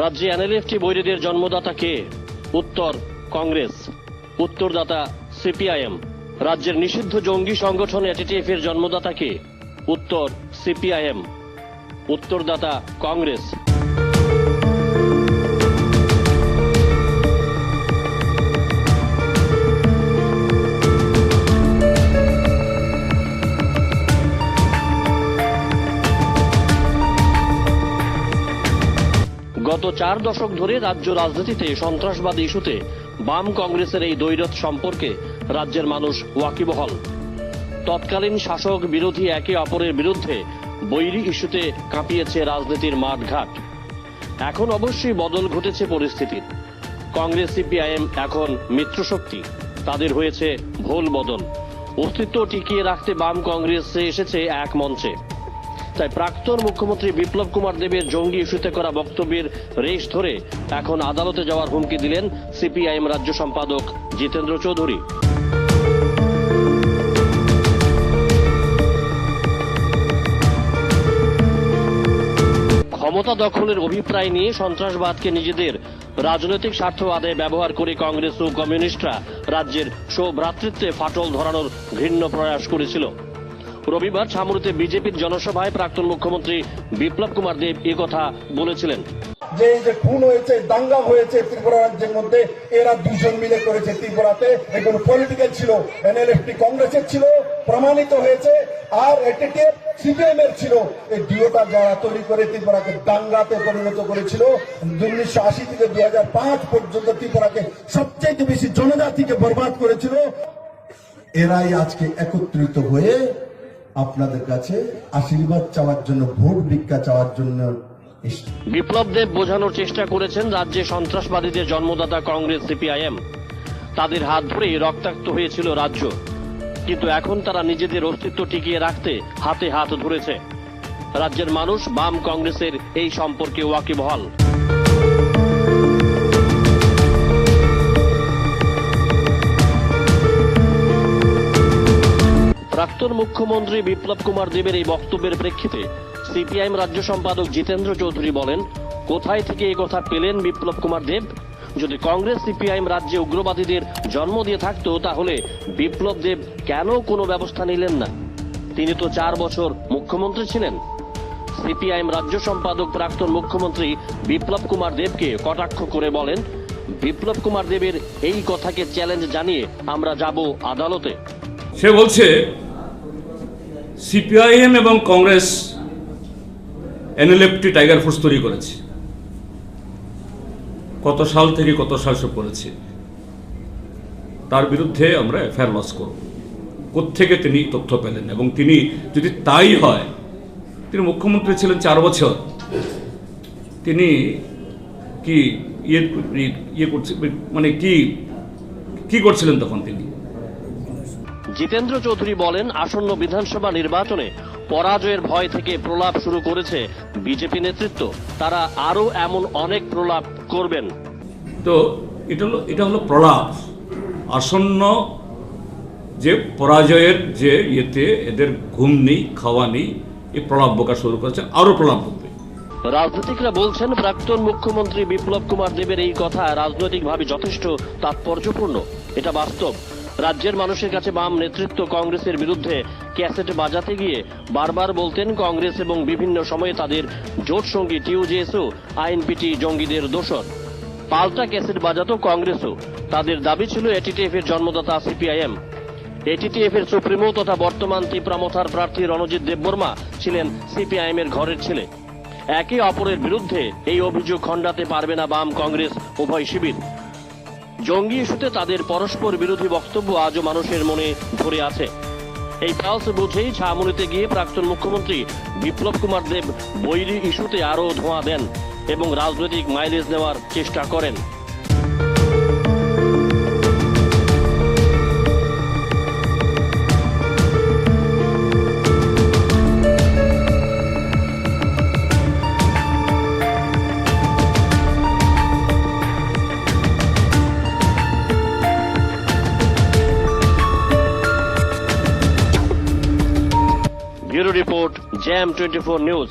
রাজ্যে এনএলএফটি বৈরীদের জন্মদাতা কে? উত্তর, কংগ্রেস। উত্তরদাতা সিপিআইএম। রাজ্যের নিষিদ্ধ জঙ্গি সংগঠন এটিটিএফ এর জন্মদাতা কে? উত্তর, সিপিআইএম। উত্তরদাতা কংগ্রেস। গত চার দশক ধরে রাজ্য রাজনীতিতে সন্ত্রাসবাদ ইস্যুতে বাম কংগ্রেসের এই দ্বৈরথ সম্পর্কে রাজ্যের মানুষ ওয়াকিবহল। তৎকালীন শাসক বিরোধী একে অপরের বিরুদ্ধে বৈরী ইস্যুতে কাঁপিয়েছে রাজনীতির মাঠঘাট। এখন অবশ্যই বদল ঘটেছে পরিস্থিতির। কংগ্রেস, সিপিআইএম এখন মিত্রশক্তি। তাদের হয়েছে ভোল বদল। অস্তিত্ব টিকিয়ে রাখতে বাম কংগ্রেসে এসেছে এক মঞ্চে। তাই প্রাক্তন মুখ্যমন্ত্রী বিপ্লব কুমার দেবের জঙ্গি ইস্যুতে করা বক্তব্যের রেশ ধরে এখন আদালতে যাওয়ার হুমকি দিলেন সিপিআইএম রাজ্য সম্পাদক জিতেন্দ্র চৌধুরী। ক্ষমতা দখলের অভিপ্রায় নিয়ে সন্ত্রাসবাদকে নিজেদের রাজনৈতিক স্বার্থ আদায়ে ব্যবহার করে কংগ্রেস ও কমিউনিস্টরা রাজ্যের সৌভ্রাতৃত্বে ফাটল ধরানোর ঘৃণ্য প্রয়াস করেছিল। রবিবার ছামুরিতে বিজেপির জনসভায় প্রাক্তন মুখ্যমন্ত্রী বিপ্লব কুমার দেব কথা বলেছিলেন। যে এই যে খুন হয়েছে, দাঙ্গা হয়েছে ত্রিপুরা রাজ্যের মধ্যে, এরা দুজন মিলে করেছে ত্রিপুরাতে। এগুলো পলিটিক্যাল ছিল, এনএলএফটি কংগ্রেসের ছিল, প্রমাণিত হয়েছে, আর এটিটিএফ সিপিএম এর ছিল। এই ডিওটা যারা তৈরি করে ত্রিপুরাকে দাঙ্গাতে পরিণত করেছিল। উনিশশো আশি থেকে দুই হাজার পাঁচ পর্যন্ত ত্রিপুরাকে সবচেয়ে বেশি জনজাতিকে বরবাদ করেছিল। এরাই আজকে একত্রিত হয়ে আপনাদের কাছে আশীর্বাদ চাওয়ার জন্য, ভোট ভিক্ষা চাওয়ার জন্য বিপ্লব দেব বোঝানোর চেষ্টা করেছেন রাজ্যে সন্ত্রাসবাদীদের জন্মদাতা কংগ্রেস সিপিআইএম। তাদের হাত ধরেই রক্তাক্ত হয়েছিল রাজ্য। কিন্তু এখন তারা নিজেদের অস্তিত্ব টিকিয়ে রাখতে হাতে হাত ধরেছে। রাজ্যের মানুষ বাম কংগ্রেসের এই সম্পর্কে ওয়াকিবহাল। মুখ্যমন্ত্রী বিপ্লব কুমার দেবের এই বক্তব্যের প্রেক্ষিতে সিপিআইএম রাজ্য সম্পাদক জিতেন্দ্র চৌধুরী বলেন, কোথায় থেকে এই কথা পেলেন বিপ্লব কুমার দেব? যদি কংগ্রেস সিপিআইএম রাজ্যে উগ্রবাদীদের জন্ম দিয়ে থাকতো, তাহলে বিপ্লব দেব কেন কোনো ব্যবস্থা নিলেন না? তিনি তো চার বছর মুখ্যমন্ত্রী ছিলেন। সিপিআইএম রাজ্য সম্পাদক প্রাক্তন মুখ্যমন্ত্রী বিপ্লব কুমার দেবকে কটাক্ষ করে বলেন, বিপ্লব কুমার দেবের এই কথাকে চ্যালেঞ্জ জানিয়ে আমরা যাব আদালতে। সে বলছে সিপিআইএম এবং কংগ্রেস এনএলএফটি টাইগার ফোর্স তৈরি করেছে। কত সাল থেকে কত সাল সে করেছে। তার বিরুদ্ধে আমরা এফআইআর লস করব। কোত্থেকে তিনি তথ্য পেলেন এবং তিনি যদি তাই হয়, তিনি মুখ্যমন্ত্রী ছিলেন চার বছর। তিনি কি ইয়ে ইয়ে করছে মানে কি কি করছিলেন তখন তিনি? জিতেন্দ্র চৌধুরী বলেন আসন্ন বিধানসভা নির্বাচনে পরাজয়ের ভয় থেকে প্রলাপ শুরু করেছে বিজেপি নেতৃত্ব। তারা আরও এমন অনেক প্রলাপ করবেন। তো এটা হলো এটা হলো প্রলাপ। আসন্ন যে পরাজয়ের যে ইয়েতে এদের ঘুম নেই খাওয়া নেই এই প্রলাপ বকা শুরু করেছে আরও প্রলাপ বকবে রাজনীতিকরা বলছেন প্রাক্তন মুখ্যমন্ত্রী বিপ্লব কুমার দেবের এই কথা রাজনৈতিকভাবে যথেষ্ট তাৎপর্যপূর্ণ। এটা বাস্তব। রাজ্যের মানুষের কাছে বাম নেতৃত্ব কংগ্রেসের বিরুদ্ধে ক্যাসেট বাজাতে গিয়ে বারবার বলতেন কংগ্রেস এবং বিভিন্ন সময়ে তাদের জোট সঙ্গী টিউজেএসও আইনপিটি জঙ্গিদের দোষর। পাল্টা ক্যাসেট বাজাতো কংগ্রেসও। তাদের দাবি ছিল এটিটিএফ এর জন্মদাতা সিপিআইএম। এটিটিএফ এর সুপ্রিমো তথা বর্তমান ত্রিপুরামথার প্রার্থী রণজিৎ দেববর্মা ছিলেন সিপিআইএম এর ঘরের ছেলে। একে অপরের বিরুদ্ধে এই অভিযোগ খণ্ডাতে পারবে না বাম কংগ্রেস, উভয় শিবির। জঙ্গি ইস্যুতে তাদের পরস্পর বিরোধী বক্তব্য আজও মানুষের মনে ধরে আছে। এই পালস বুঝেই ছামুনিতে গিয়ে প্রাক্তন মুখ্যমন্ত্রী বিপ্লব কুমার দেব বৈরী ইস্যুতে আরও ধোঁয়া দেন এবং রাজনৈতিক মাইলেজ নেওয়ার চেষ্টা করেন। bureau report jam twenty news